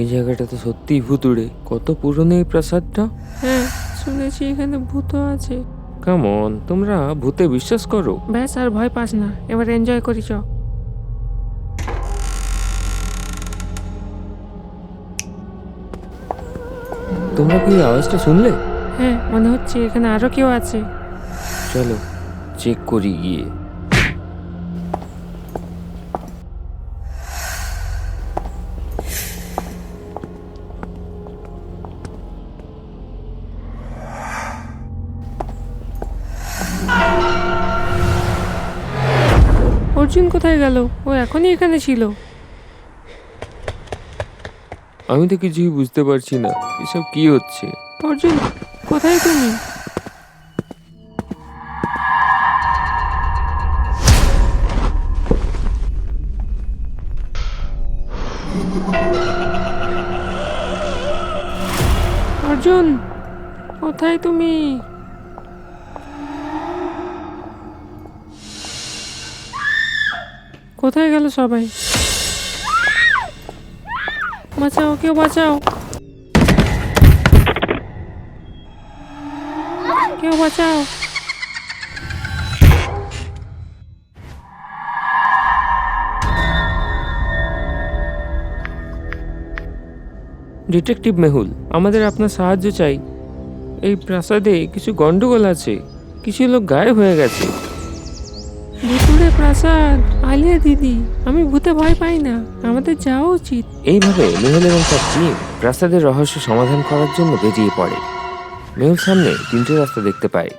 এই জায়গাটা তো সত্যিই ভুতুড়ে কত পুরনো এই প্রাসাদটা? হ্যাঁ শুনেছি এখানে ভূত আছে। কেমন তোমরা ভূতে বিশ্বাস করো। ব্যাস আর ভয় পাস না। এবার এনজয় করি চ। তোমরা কি আওয়াজটা শুনলে? হ্যাঁ মনে হচ্ছে এখানে আরও কেউ আছে। চলো চেক করি গিয়ে। অর্জুন কোথায় গেল? ও এখনই এখানে ছিল। আমি তো কিছুই বুঝতে পারছি না। এসব কি হচ্ছে? অর্জুন কোথায় তুমি? অর্জুন কোথায় তুমি? কোথায় গেল সবাই? বাঁচাও, কেউ বাঁচাও। কেউ বাঁচাও। ডিটেকটিভ মেহুল, আমাদের আপনার সাহায্য চাই। এই প্রাসাদে কিছু গন্ডগোল আছে, কিছু লোক গায়েব হয়ে গেছে। ভুতুড়ে প্রাসাদ, আলিয়া দিদি, আমি ভূতে ভয় পাই না, আমাদের যাওয়া উচিত। এইভাবে মেহুল এবং তার টিম প্রাসাদের রহস্য সমাধান করার জন্য বেরিয়ে পড়ে। মেহুল সামনে তিনটে রাস্তা দেখতে পায়।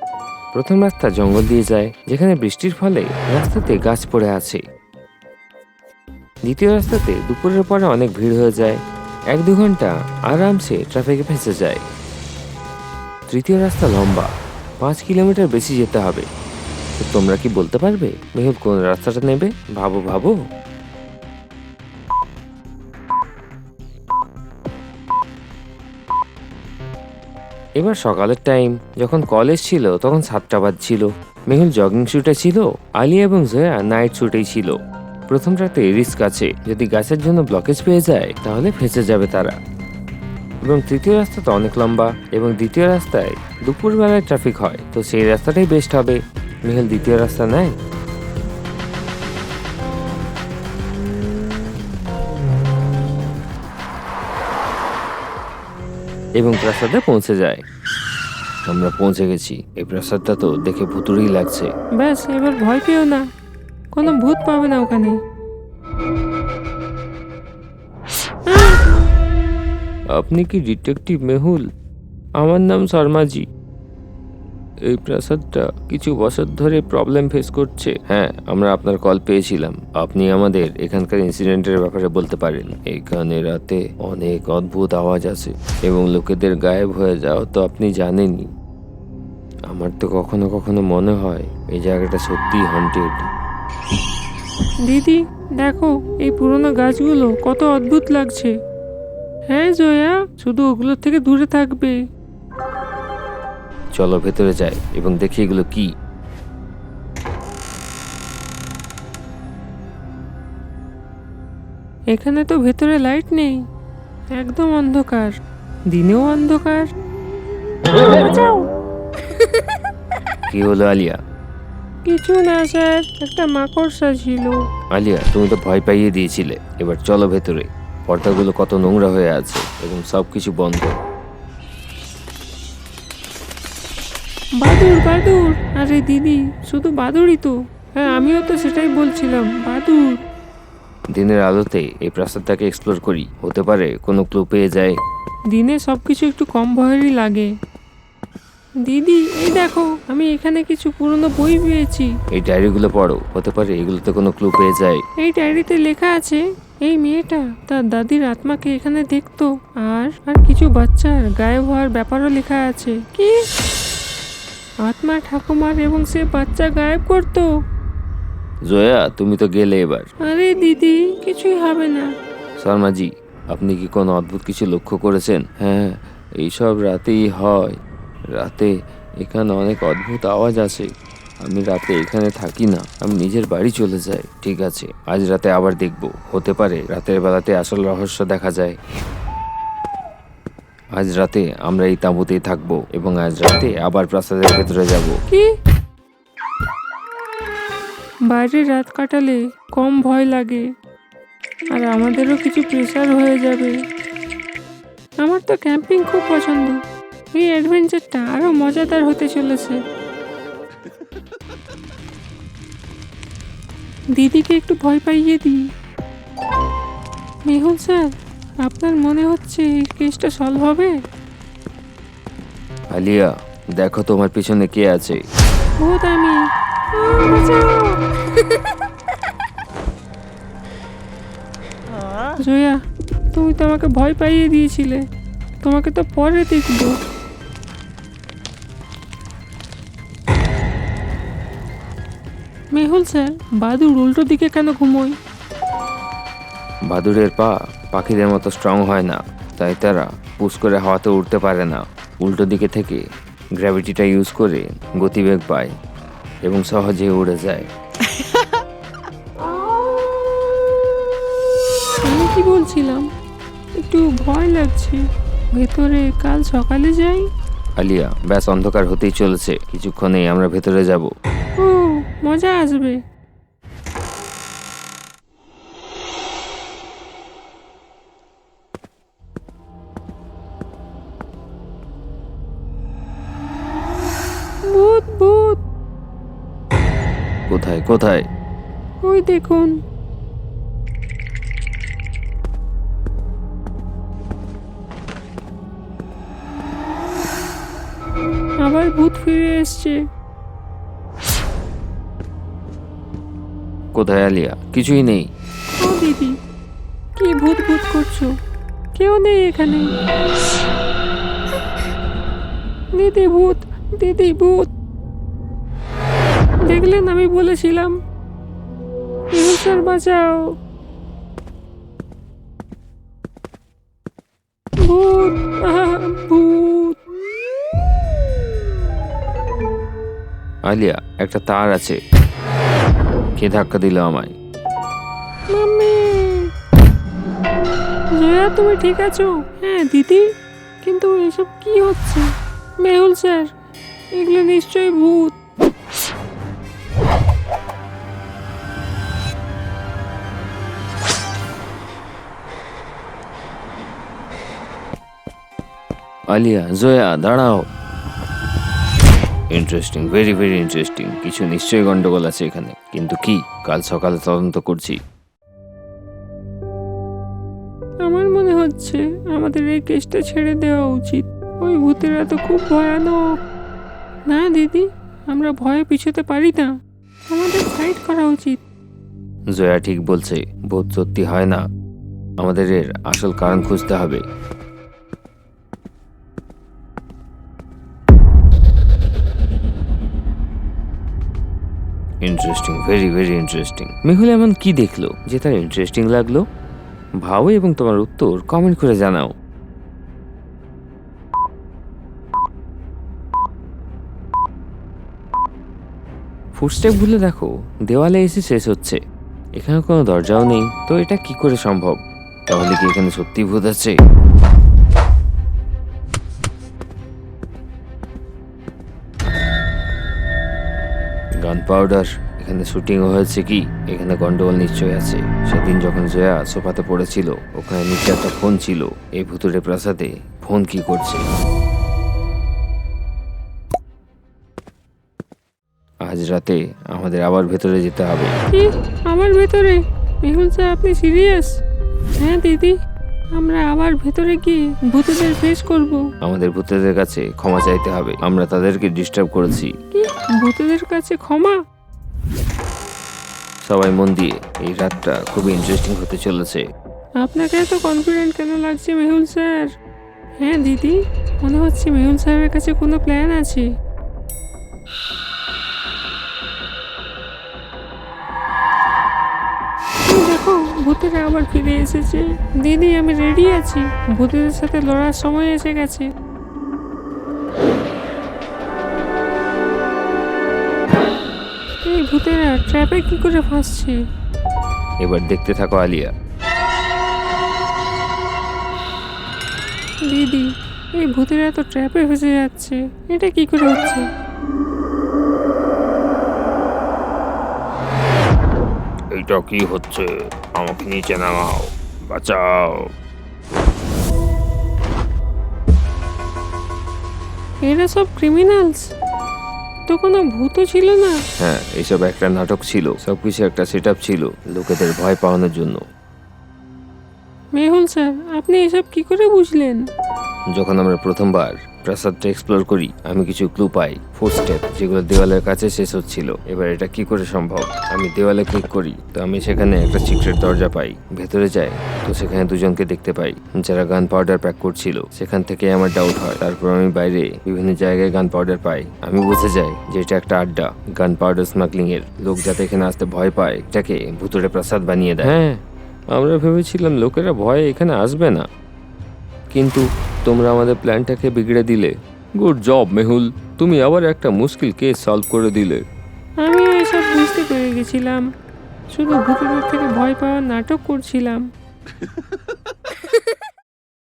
প্রথম রাস্তা জঙ্গল দিয়ে যায়, যেখানে বৃষ্টির ফলে রাস্তাতে গাছ পড়ে আছে। দ্বিতীয় রাস্তাতে দুপুরের পরে অনেক ভিড় হয়ে যায়। এক দু ঘণ্টা আরামসে ট্রাফিকে ফেঁসে যায়। তৃতীয় রাস্তা লম্বা, পাঁচ কিলোমিটার বেশি যেতে হবে। তো তোমরা কি বলতে পারবে? মেহুল কোন রাস্তাটা নেবে? ভাবো ভাবো। এবার সকালের টাইম যখন কলেজ ছিল, তখন সাতটা বাজছিল। মেহুল জগিং শুটে ছিল আলিয়া এবং জয়া নাইট শুটেই ছিল। প্রথম রাতে রিস্ক আছে। যদি গাছের জন্য ব্লকেজ পেয়ে যায়, তাহলে ফেঁসে যাবে তারা। এবং তৃতীয় রাস্তা তো অনেক লম্বা। এবং দ্বিতীয় রাস্তায় দুপুরবেলায় ট্রাফিক হয়, তো সেই রাস্তাটাই বেস্ট হবে। মেহুল দ্বিতীয় রাস্তা নেয়? এবং প্রাসাদে পৌঁছে যায়। আমরা পৌঁছে গেছি। এই প্রাসাদটা তো দেখে ভুতুরেই লাগছে। ব্যাস এবার ভয় পেও না। কোনো ভূত পাবে না ওখানে। আপনি কি ডিটেকটিভ মেহুল? আমার নাম শর্মাজি। এই প্রাসাদটা কিছু বছর ধরে প্রবলেম ফেস করছে। হ্যাঁ আমরা আপনার কল পেয়েছিলাম। আপনি আমাদের এখানকার ইনসিডেন্টের ব্যাপারে বলতে পারেন। এখানে রাতে অনেক অদ্ভুত আওয়াজ আছে এবং লোকেদের গায়েব হয়ে যাও তো আপনি জানেনই। আমার তো কখনো কখনো মনে হয় এই জায়গাটা সত্যিই হন্টেড দিদি, দেখো, এই পুরনো গাছগুলো কত অদ্ভুত লাগছে। হ্যাঁ জয়া, শুধু ওগুলোর থেকে দূরে থাকবে। চলো ভেতরে যাই এবং দেখি এগুলো কি। এখানে তো ভেতরে লাইট নেই একদম অন্ধকার। দিনেও অন্ধকার। কি হলো আলিয়া? কিছু না স্যার একটা মাকড়সা ছিল। আলিয়া তুমি তো ভয় পাইয়ে দিয়েছিলে। এবার চলো ভেতরে। পর্দাগুলো কত নোংরা হয়ে আছে এবং সবকিছু বন্ধ। বাদুর বাদুর। আরে দিদি শুধু বাদুরই তো। হ্যাঁ আমিও তো সেটাই বলছিলাম বাদুর। দিনের আলোতে এই প্রাসাদটাকে এক্সপ্লোর করি। হতে পারে কোনো ক্লু পেয়ে যায়। দিনে সবকিছু একটু কম ভয়েরই লাগে। দিদি এই দেখো আমি এখানে কিছু পুরনো বই পেয়েছি। এই ডায়েরিগুলো পড়ো হতে পারে এগুলোতে কোনো ক্লু পেয়ে যায়। এই ডায়েরিতে লেখা আছে এই মেয়েটা তার দাদির আত্মাকে এখানে দেখতো। আর আর কিছু বাচ্চার গায়েব হওয়ার ব্যাপারও লেখা আছে। কি? আত্মা ঠাকুমার এবং সে বাচ্চা গায়েব করতো। জয়া তুমি তো গেলে এবার। আরে দিদি কিছুই হবে না। শর্মাজি আপনি কি কোনো অদ্ভুত কিছু লক্ষ্য করেছেন? হ্যাঁ এইসব রাতেই হয়। রাতে এখানে অনেক অদ্ভুত আওয়াজ আসে আমি রাতে এখানে থাকি না। আমি নিজের বাড়ি চলে যাই। ঠিক আছে আজ রাতে আবার দেখব। হতে পারে রাতের বেলাতে আসল রহস্য দেখা যায়। আজ রাতে আমরা এই তাঁবুতেই থাকব এবং আজ রাতে আবার প্রাসাদের ভেতরে যাব। কি? বাইরে রাত কাটালে কম ভয় লাগে, আর আমাদেরও কিছু প্রেশার হয়ে যাবে। আমার তো ক্যাম্পিং খুব পছন্দ। এই অ্যাডভেঞ্চারটা আরও মজাদার হতে চলেছে। দিদিকে একটু ভয় পাইয়ে দিই। মেহুল স্যার আপনার মনে হচ্ছে এই কেসটা সলভ হবে? আলিয়া দেখো তোমার পিছনে কে আছে। ভূত আমি। আহ, বাঁচাও। জয়া তুমি তো আমাকে ভয় পাইয়ে দিয়েছিলে। তোমাকে তো পরে দেখব। মেহুল স্যার বাদুর উল্টো দিকে কেন ঘুমোয়? বাদুড়ের পা পাখিদের মতো স্ট্রং হয় না তাই তারা পুশ করে হাওয়াতে উঠতে পারে না। উল্টো দিকে থেকে গ্র্যাভিটিটা ইউজ করে গতিবেগ পায় এবং সহজে উড়ে যায়। আমি কি বলছিলাম? একটু ভয় লাগছে। ভেতরে কাল সকালে যাই? আলিয়া ব্যাস অন্ধকার হতেই চলেছে। কিছুক্ষণেই আমরা ভেতরে যাব। ও মজা আসবে। কোথায়? ওই দেখুন। আবার ভূত ফিরে এসছে। কোথায় আলিয়া? কিছুই নেই। ও দিদি কি ভূত ভূত করছ? কেউ নেই এখানে। দিদি ভূত দিদি ভূত। দেখলেন আমি বলেছিলাম ঈশ্বর বাঁচাও। ভূত ভূত। আলিয়া একটা তার আছে। কে ধাক্কা দিল আমায়? মাম্মি। জয়া তুমি ঠিক আছো? হ্যাঁ দিদি। কিন্তু এসব কি হচ্ছে? মেহুল স্যার এগুলো নিশ্চয়ই ভূত। আলিয়া জয়া দাঁড়াও। ইন্টারেস্টিং ভেরি ভেরি ইন্টারেস্টিং কিছু নিশ্চয়ই গন্ডগোল আছে এখানে। কিন্তু কি কাল সকালে তদন্ত করছি। আমার মনে হচ্ছে আমাদের এই কেসটা ছেড়ে দেওয়া উচিত। ওই ভূতেরা তো খুব ভয়ানক। না দিদি আমরা ভয়ে পিছোতে পারি না। আমাদের ফাইট করা উচিত। জয়া ঠিক বলছে ভূত সত্যি হয় না। আমাদের এর আসল কারণ খুঁজতে হবে। Interesting very very interesting Mehul এমন কি দেখল যে তার ইন্টারেস্টিং লাগল? ভাও এবং তোমার উত্তর কমেন্ট করে জানাও। ফুটস্টেপ ভুলে দেখো, দেওয়ালে এসে শেষ হচ্ছে। এখানে কোনো দরজাও নেই, তো এটা কি করে সম্ভব? তাহলে কি এখানে সত্যি ভূত আছে? গান পাউডার এখানে শুটিং হয়েছে কি? এখানে গন্ডগোল নিশ্চয়ই আছে। সেদিন যখন জয়া সোফাতে পড়েছিল, ওখানে নিচে একটা ফোন ছিল। এই ভুতুরে প্রাসাদে ফোন কি করছে? আজ রাতে আমাদের আবার ভেতরে যেতে হবে। আমার ভেতরে? মেহুল স্যার, আপনি সিরিয়াস হ্যাঁ দিদি। আমরা আবার ভেতরে গিয়ে ভূতেদের ফেস করব। আমাদের ভূতেদের কাছে ক্ষমা চাইতে হবে। আমরা তাদেরকে ডিস্টার্ব করেছি। কি? ভূতেদের কাছে ক্ষমা? সবাই মন দিয়ে এই রাতটা খুবই ইন্টারেস্টিং হতে চলেছে। আপনাকে এত কনফিডেন্ট কেন লাগছে মেহুল স্যার? হ্যাঁ দিদি মনে হচ্ছে মেহুল স্যারের কাছে কোনো প্ল্যান আছে। ভূতেরা আবার ফিরে এসেছে। দিদি আমি রেডি আছি। ভূতেদের সাথে লড়ার সময় এসে গেছে। এই ভূতেরা ট্র্যাপে কি করে ফাঁসছে? এবার দেখতে থাকো আলিয়া। দিদি এই ভূতেরা এত ট্র্যাপে ফেসে যাচ্ছে। এটা কি করে হচ্ছে? এইটা কি হচ্ছে? আমাকে নিচে নামাও বাঁচাও এরা সব ক্রিমিনালস তো কোনো ভূতও ছিল না। হ্যাঁ এইসব একটা নাটক ছিল। সবকিছু একটা সেট ছিল লোকেদের ভয় পাওয়ানোর জন্য। মেহুল স্যার আপনি এসব কি করে বুঝলেন? যখন আমরা প্রথমবার প্রাসাদটা এক্সপ্লোর করি, আমি কিছু ক্লু পাই ফোর স্টেপ যেগুলো দেওয়ালের কাছে শেষ হচ্ছিল। এবার এটা কি করে সম্ভব? আমি দেওয়ালে ক্লিক করি, তো আমি সেখানে একটা সিক্রেট দরজা পাই। ভেতরে যাই, তো সেখানে দুজনকে দেখতে পাই, যারা গান পাউডার প্যাক করছিল। সেখান থেকে আমার ডাউট হয়। তারপর আমি বাইরে বিভিন্ন জায়গায় গান পাউডার পাই। আমি বুঝে যাই যে এটা একটা আড্ডা গান পাউডার স্মাগলিং এর। লোক যাতে এখানে আসতে ভয় পায়, এটাকে ভুতুরে প্রাসাদ বানিয়ে দেয়। হ্যাঁ আমরা ভেবেছিলাম লোকেরা ভয়ে এখানে আসবে না। কিন্তু তোমরা আমাদের প্ল্যানটাকে বিগড়ে দিলে। Good job Mehul. তুমি আবার একটা মুশকিল কেস সলভ করে দিলে। আমি এসব বুঝতে পেরে গেছিলাম। শুধু ভূতেদের থেকে ভয় পাওয়ার নাটক করছিলাম।